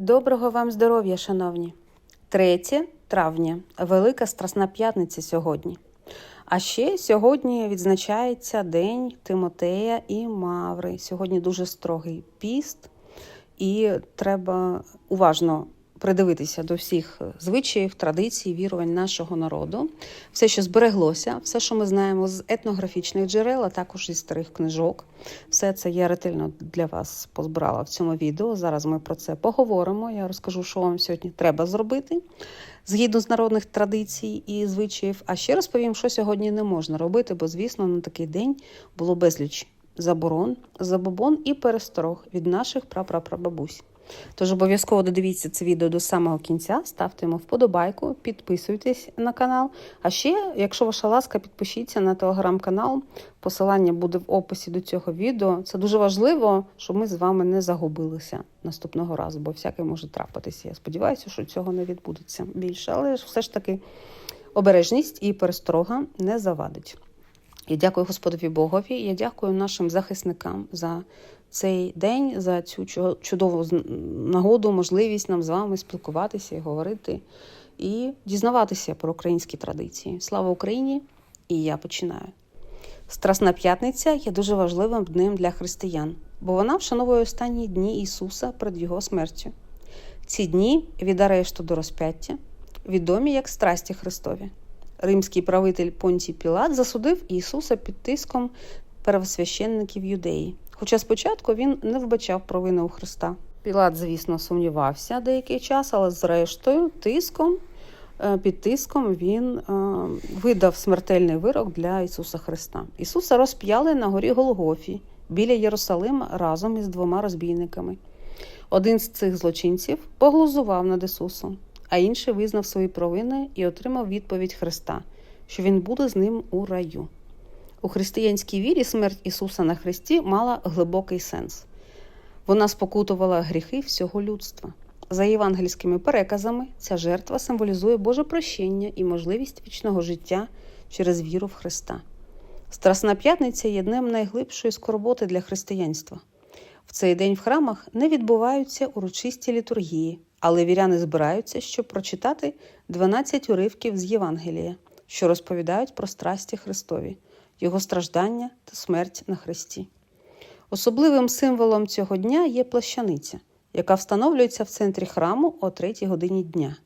Доброго вам здоров'я, шановні! 3 травня, Велика Страсна П'ятниця сьогодні. А ще сьогодні відзначається День Тимотея і Маври. Сьогодні дуже строгий піст, і треба уважно придивитися до всіх звичаїв, традицій, вірувань нашого народу. Все, що збереглося, все, що ми знаємо з етнографічних джерел, а також зі старих книжок. Все це я ретельно для вас позбирала в цьому відео. Зараз ми про це поговоримо. Я розкажу, що вам сьогодні треба зробити згідно з народних традицій і звичаїв. А ще розповім, що сьогодні не можна робити, бо, звісно, на такий день було безліч заборон, забобон і пересторог від наших прапрапрабабусь. Тож обов'язково додивіться це відео до самого кінця, ставте йому вподобайку, підписуйтесь на канал. А ще, якщо ваша ласка, підпишіться на телеграм-канал. Посилання буде в описі до цього відео. Це дуже важливо, щоб ми з вами не загубилися наступного разу, бо всяке може трапитися. Я сподіваюся, що цього не відбудеться більше, але все ж таки обережність і пересторога не завадить. Я дякую Господові Богові. Я дякую нашим захисникам за цей день, за цю чудову нагоду, можливість нам з вами спілкуватися і говорити і дізнаватися про українські традиції. Слава Україні! І я починаю. Страсна п'ятниця є дуже важливим днем для християн, бо вона вшановує останні дні Ісуса перед Його смертю. Ці дні від арешту до розп'яття відомі як страсті Христові. Римський правитель Понтій Пілат засудив Ісуса під тиском первосвященників юдеї. Хоча спочатку він не вбачав провини у Христа. Пілат, звісно, сумнівався деякий час, але зрештою, тиском, під тиском він видав смертельний вирок для Ісуса Христа. Ісуса розп'яли на горі Голгофі біля Єрусалима разом із двома розбійниками. Один з цих злочинців поглузував над Ісусом, а інший визнав свої провини і отримав відповідь Христа, що Він буде з ним у раю. У християнській вірі смерть Ісуса на Христі мала глибокий сенс. Вона спокутувала гріхи всього людства. За євангельськими переказами, ця жертва символізує Боже прощення і можливість вічного життя через віру в Христа. Страсна п'ятниця є днем найглибшої скорботи для християнства. В цей день в храмах не відбуваються урочисті літургії, але віряни збираються, щоб прочитати 12 уривків з Євангелія, що розповідають про страсті Христові його страждання та смерть на хресті. Особливим символом цього дня є плащаниця, яка встановлюється в центрі храму о 3 годині дня.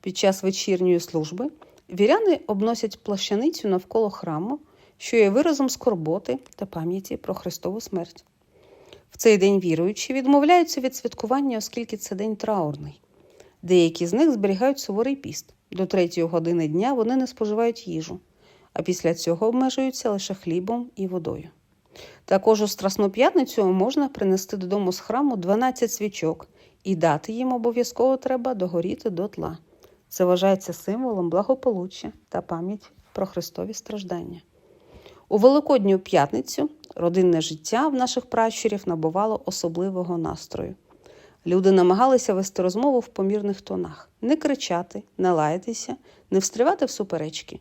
Під час вечірньої служби віряни обносять плащаницю навколо храму, що є виразом скорботи та пам'яті про Христову смерть. В цей день віруючі відмовляються від святкування, оскільки це день траурний. Деякі з них зберігають суворий піст. До третьої години дня вони не споживають їжу а після цього обмежуються лише хлібом і водою. Також у Страсну п'ятницю можна принести додому з храму 12 свічок і дати їм обов'язково треба догоріти до тла. Це вважається символом благополуччя та пам'ять про Христові страждання. У Великодню п'ятницю родинне життя в наших пращурів набувало особливого настрою. Люди намагалися вести розмову в помірних тонах, не кричати, не лаятися, не встрівати в суперечки.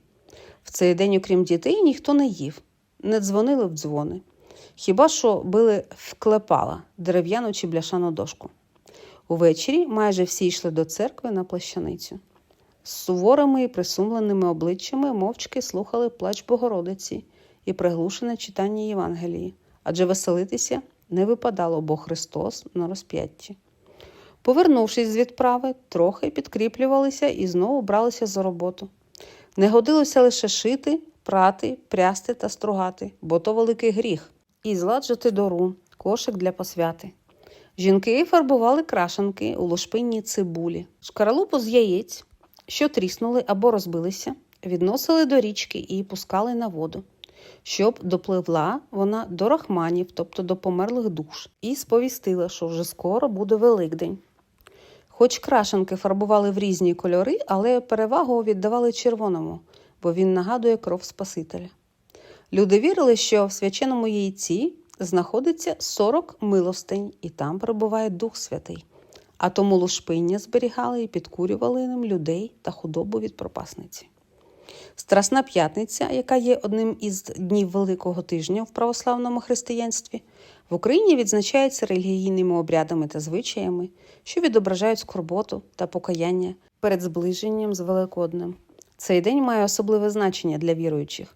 В цей день, окрім дітей, ніхто не їв, не дзвонили в дзвони. Хіба що били вклепала дерев'яну чи бляшану дошку. Увечері майже всі йшли до церкви на плащаницю. З суворими і присумленими обличчями мовчки слухали плач Богородиці і приглушене читання Євангелії, адже веселитися не випадало, бо Христос на розп'ятті. Повернувшись з відправи, трохи підкріплювалися і знову бралися за роботу. Не годилося лише шити, прати, прясти та стругати, бо то великий гріх, і зладжати дору, кошик для посвяти. Жінки фарбували крашенки у лошпинній цибулі, шкаралупу з яєць, що тріснули або розбилися, відносили до річки і пускали на воду, щоб допливла вона до рахманів, тобто до померлих душ, і сповістила, що вже скоро буде Великдень. Хоч крашенки фарбували в різні кольори, але перевагу віддавали червоному, бо він нагадує кров Спасителя. Люди вірили, що в свяченому яйці знаходиться 40 милостень, і там перебуває Дух Святий, а тому лушпиння зберігали і підкурювали ним людей та худобу від пропасниці. Страсна п'ятниця, яка є одним із днів Великого тижня в православному християнстві, В Україні відзначається релігійними обрядами та звичаями, що відображають скорботу та покаяння перед зближенням з Великоднем. Цей день має особливе значення для віруючих.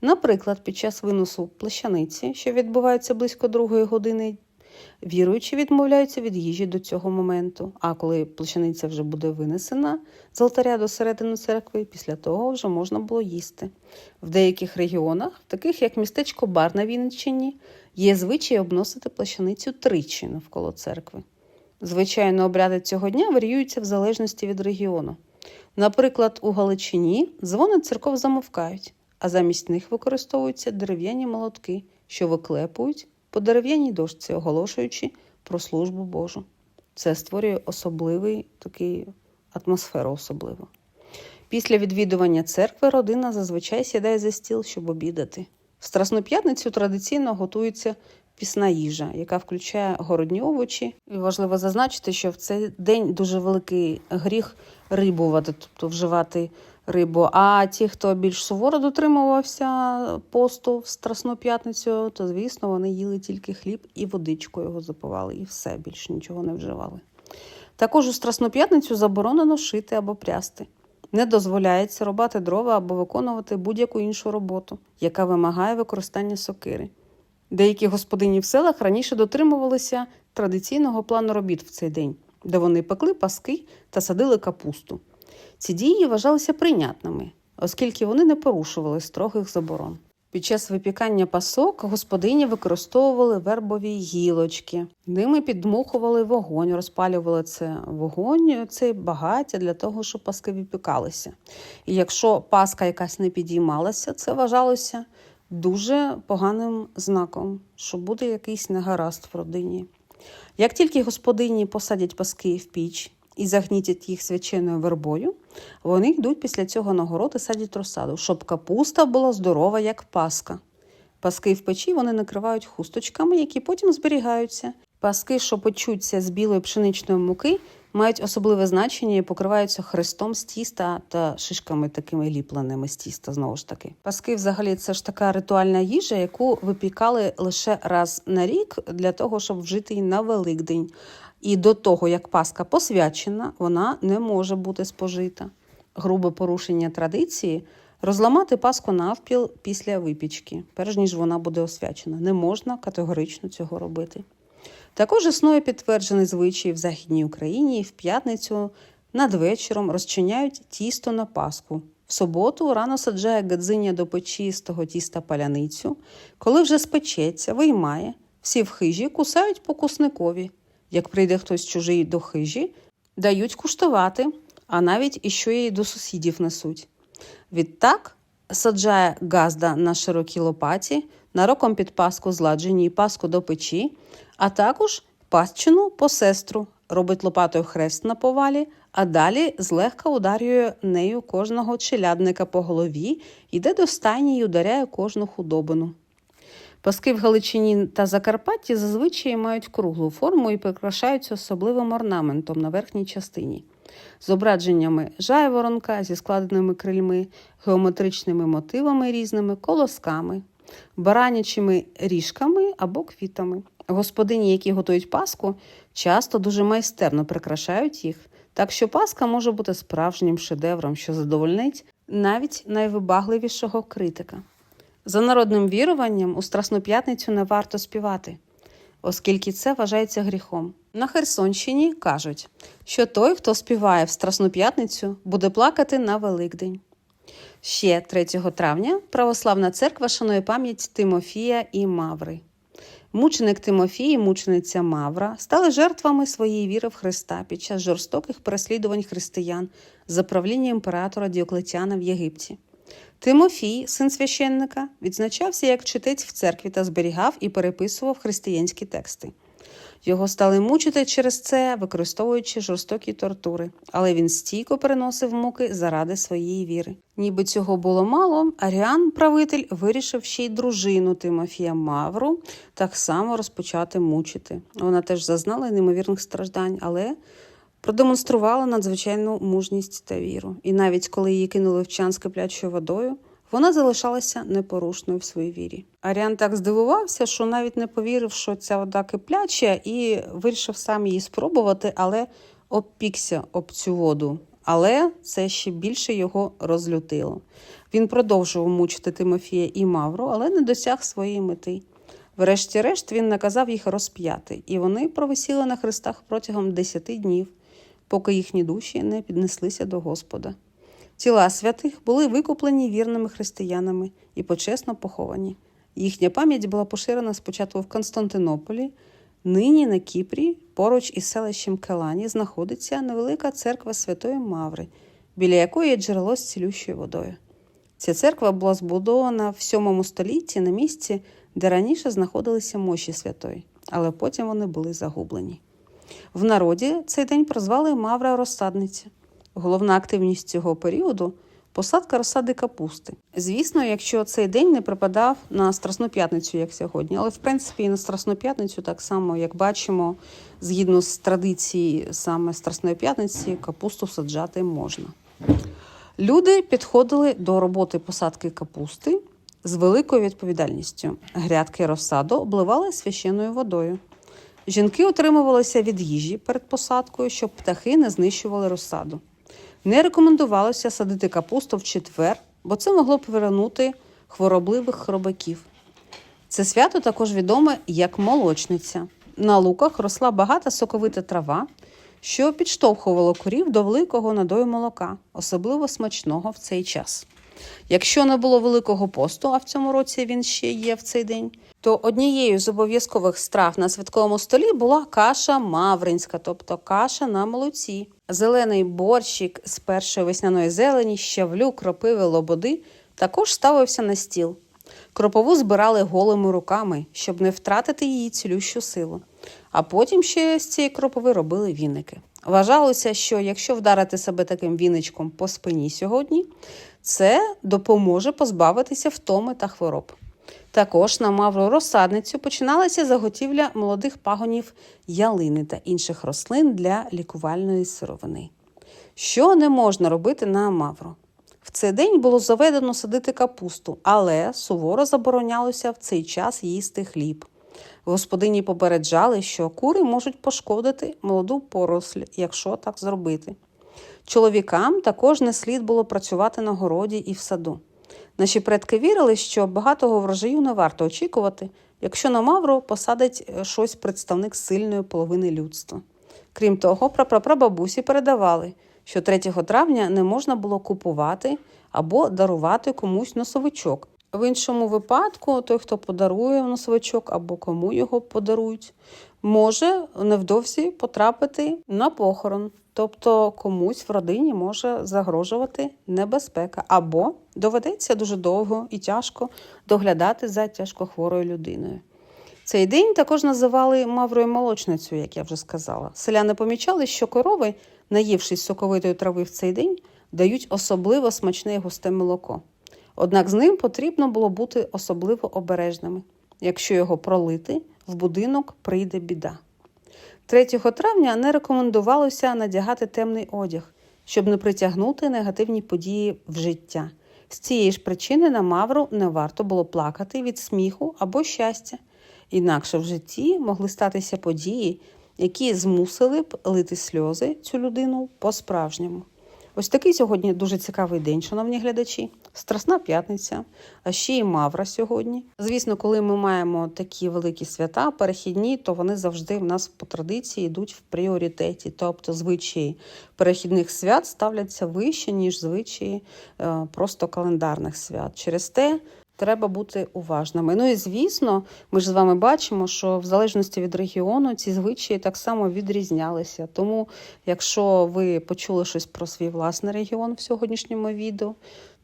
Наприклад, під час виносу плащаниці, що відбувається близько другої години, віруючі відмовляються від їжі до цього моменту. А коли плащаниця вже буде винесена з алтаря до середини церкви, після того вже можна було їсти. В деяких регіонах, таких як містечко Бар на Вінниччині, є звичай обносити плащаницю тричі навколо церкви. Звичайно, обряди цього дня варіюються в залежності від регіону. Наприклад, у Галичині дзвони церков замовкають, а замість них використовуються дерев'яні молотки, що виклепують по дерев'яній дошці, оголошуючи про службу Божу. Це створює особливий такий атмосферу особливу. Після відвідування церкви родина зазвичай сідає за стіл, щоб обідати. В Страсну п'ятницю традиційно готується пісна їжа, яка включає городні овочі. І важливо зазначити, що в цей день дуже великий гріх рибувати, тобто вживати рибу. А ті, хто більш суворо дотримувався посту в Страсну п'ятницю, то звісно вони їли тільки хліб і водичку його запивали, і все більше нічого не вживали. Також у Страсну п'ятницю заборонено шити або прясти. Не дозволяється рубати дрова або виконувати будь-яку іншу роботу, яка вимагає використання сокири. Деякі господині в селах раніше дотримувалися традиційного плану робіт в цей день, де вони пекли паски та садили капусту. Ці дії вважалися прийнятними, оскільки вони не порушували строгих заборон. Під час випікання пасок господині використовували вербові гілочки, ними піддмухували вогонь, розпалювали це вогонь, цей багаття для того, щоб паски випікалися. І якщо паска якась не підіймалася, це вважалося дуже поганим знаком, що буде якийсь негаразд в родині. Як тільки господині посадять паски в піч і загнітять їх свяченою вербою, вони йдуть після цього на город і садять розсаду, щоб капуста була здорова, як паска. Паски в печі вони накривають хусточками, які потім зберігаються. Паски, що печуться з білої пшеничної муки, мають особливе значення і покриваються хрестом з тіста та шишками такими ліпленими з тіста. Знову ж таки, паски, взагалі, це ж така ритуальна їжа, яку випікали лише раз на рік для того, щоб вжити її на Великдень. І до того, як паска посвячена, вона не може бути спожита. Грубе порушення традиції розламати паску навпіл після випічки, перш ніж вона буде освячена. Не можна категорично цього робити. Також існує підтверджений звичай в Західній Україні в п'ятницю над вечором розчиняють тісто на паску. В суботу рано саджає гадзиня до печі з того тіста паляницю. Коли вже спечеться, виймає, всі в хижі кусають по кусникові. Як прийде хтось чужий до хижі, дають куштувати, а навіть що їй до сусідів несуть. Відтак саджає газда на широкій лопаті, нароком під паску зладжені і паску до печі, а також пастчину по сестру, робить лопатою хрест на повалі, а далі злегка ударює нею кожного челядника по голові, йде до стайні і ударяє кожну худобину. Паски в Галичині та Закарпатті зазвичай мають круглу форму і прикрашаються особливим орнаментом на верхній частині, зображеннями жайворонка зі складеними крильми, геометричними мотивами різними, колосками, баранячими ріжками або квітами. Господині, які готують паску, часто дуже майстерно прикрашають їх, так що паска може бути справжнім шедевром, що задовольнить навіть найвибагливішого критика. За народним віруванням, у Страсну п'ятницю не варто співати, оскільки це вважається гріхом. На Херсонщині кажуть, що той, хто співає в Страсну п'ятницю, буде плакати на Великдень. Ще 3 травня православна церква шанує пам'ять Тимофія і Маври. Мученик Тимофій і мучениця Мавра стали жертвами своєї віри в Христа під час жорстоких переслідувань християн за правління імператора Діоклетяна в Єгипті. Тимофій, син священника, відзначався як читець в церкві та зберігав і переписував християнські тексти. Його стали мучити через це, використовуючи жорстокі тортури, але він стійко переносив муки заради своєї віри. Ніби цього було мало, Аріан, правитель, вирішив ще й дружину Тимофія Мавру так само розпочати мучити. Вона теж зазнала неймовірних страждань, але продемонструвала надзвичайну мужність та віру. І навіть коли її кинули в чан з киплячою водою, вона залишалася непорушною в своїй вірі. Аріан так здивувався, що навіть не повірив, що ця вода кипляча, і вирішив сам її спробувати, але обпікся об цю воду. Але це ще більше його розлютило. Він продовжував мучити Тимофія і Мавру, але не досяг своєї мети. Врешті-решт він наказав їх розп'яти, і вони провисіли на хрестах протягом десяти днів, поки їхні душі не піднеслися до Господа. Тіла святих були викуплені вірними християнами і почесно поховані. Їхня пам'ять була поширена спочатку в Константинополі, нині на Кіпрі, поруч із селищем Келані, знаходиться невелика церква Святої Маври, біля якої є джерело з цілющою водою. Ця церква була збудована в VII столітті на місці, де раніше знаходилися мощі святої, але потім вони були загублені. В народі цей день прозвали Мавра розсадниця. Головна активність цього періоду посадка розсади капусти. Звісно, якщо цей день не припадав на Страсну п'ятницю, як сьогодні, але в принципі і на Страсну п'ятницю, так само, як бачимо, згідно з традиції саме Страсної п'ятниці, капусту саджати можна. Люди підходили до роботи посадки капусти з великою відповідальністю. Грядки розсаду обливали священною водою. Жінки утримувалися від їжі перед посадкою, щоб птахи не знищували розсаду. Не рекомендувалося садити капусту в четвер, бо це могло повернути хворобливих хробаків. Це свято також відоме як молочниця. На луках росла багата соковита трава, що підштовхувало корів до великого надою молока, особливо смачного в цей час. Якщо не було великого посту, а в цьому році він ще є в цей день, то однією з обов'язкових страв на святковому столі була каша мавринська, тобто каша на молоці, зелений борщик з першої весняної зелені, щавлю, кропиви, лободи також ставився на стіл. Кропову збирали голими руками, щоб не втратити її цілющу силу. А потім ще з цієї кропови робили віники. Вважалося, що якщо вдарити себе таким віничком по спині сьогодні, це допоможе позбавитися втоми та хвороб. Також на мавру розсадницю починалася заготівля молодих пагонів ялини та інших рослин для лікувальної сировини. Що не можна робити на мавру? В цей день було заведено садити капусту, але суворо заборонялося в цей час їсти хліб. Господині попереджали, що кури можуть пошкодити молоду поросль, якщо так зробити. Чоловікам також не слід було працювати на городі і в саду. Наші предки вірили, що багатого врожаю не варто очікувати, якщо на Мавру посадить е, щось представник сильної половини людства. Крім того, прапрапрабабусі передавали, що 3 травня не можна було купувати або дарувати комусь носовичок. В іншому випадку, той, хто подарує носовичок або кому його подарують, може невдовзі потрапити на похорон. Тобто комусь в родині може загрожувати небезпека, або доведеться дуже довго і тяжко доглядати за тяжкохворою людиною. Цей день також називали маврою молочницею, як я вже сказала. Селяни помічали, що корови, наївшись соковитої трави в цей день, дають особливо смачне і густе молоко. Однак з ним потрібно було бути особливо обережними. Якщо його пролити, в будинок прийде біда. 3 травня не рекомендувалося надягати темний одяг, щоб не притягнути негативні події в життя. З цієї ж причини на Мавру не варто було плакати від сміху або щастя, інакше в житті могли статися події, які змусили б лити сльози цю людину по-справжньому. Ось такий сьогодні дуже цікавий день, шановні глядачі. Страсна п'ятниця, а ще й Мавра сьогодні. Звісно, коли ми маємо такі великі свята, перехідні, то вони завжди в нас по традиції йдуть в пріоритеті. Тобто звичаї перехідних свят ставляться вище, ніж звичаї е, просто календарних свят. Через те. Треба бути уважними. Ну і звісно, ми ж з вами бачимо, що в залежності від регіону ці звичаї так само відрізнялися. Тому, якщо ви почули щось про свій власний регіон в сьогоднішньому відео,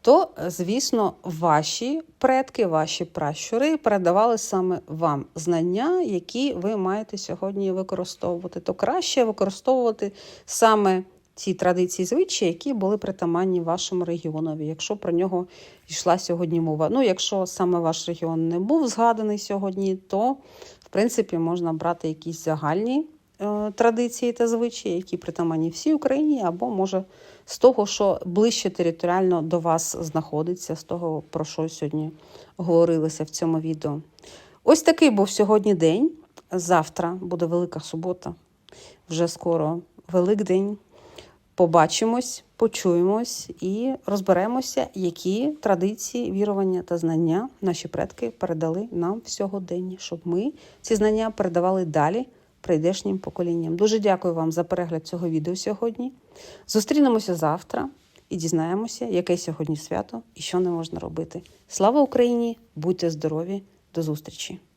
то, звісно, ваші предки, ваші пращури передавали саме вам знання, які ви маєте сьогодні використовувати. То краще використовувати саме ті традиції звичаї, які були притаманні вашому регіонові, якщо про нього йшла сьогодні мова. Ну, якщо саме ваш регіон не був згаданий сьогодні, то в принципі можна брати якісь загальні е, традиції та звичаї, які притаманні всій Україні, або може з того, що ближче територіально до вас знаходиться, з того, про що сьогодні говорилося в цьому відео. Ось такий був сьогодні день. Завтра буде Велика субота, вже скоро Великдень. Побачимось, почуємось і розберемося, які традиції, вірування та знання наші предки передали нам в сьогоденні, щоб ми ці знання передавали далі прийдешнім поколінням. Дуже дякую вам за перегляд цього відео сьогодні. Зустрінемося завтра і дізнаємося, яке сьогодні свято і що не можна робити. Слава Україні! Будьте здорові! До зустрічі!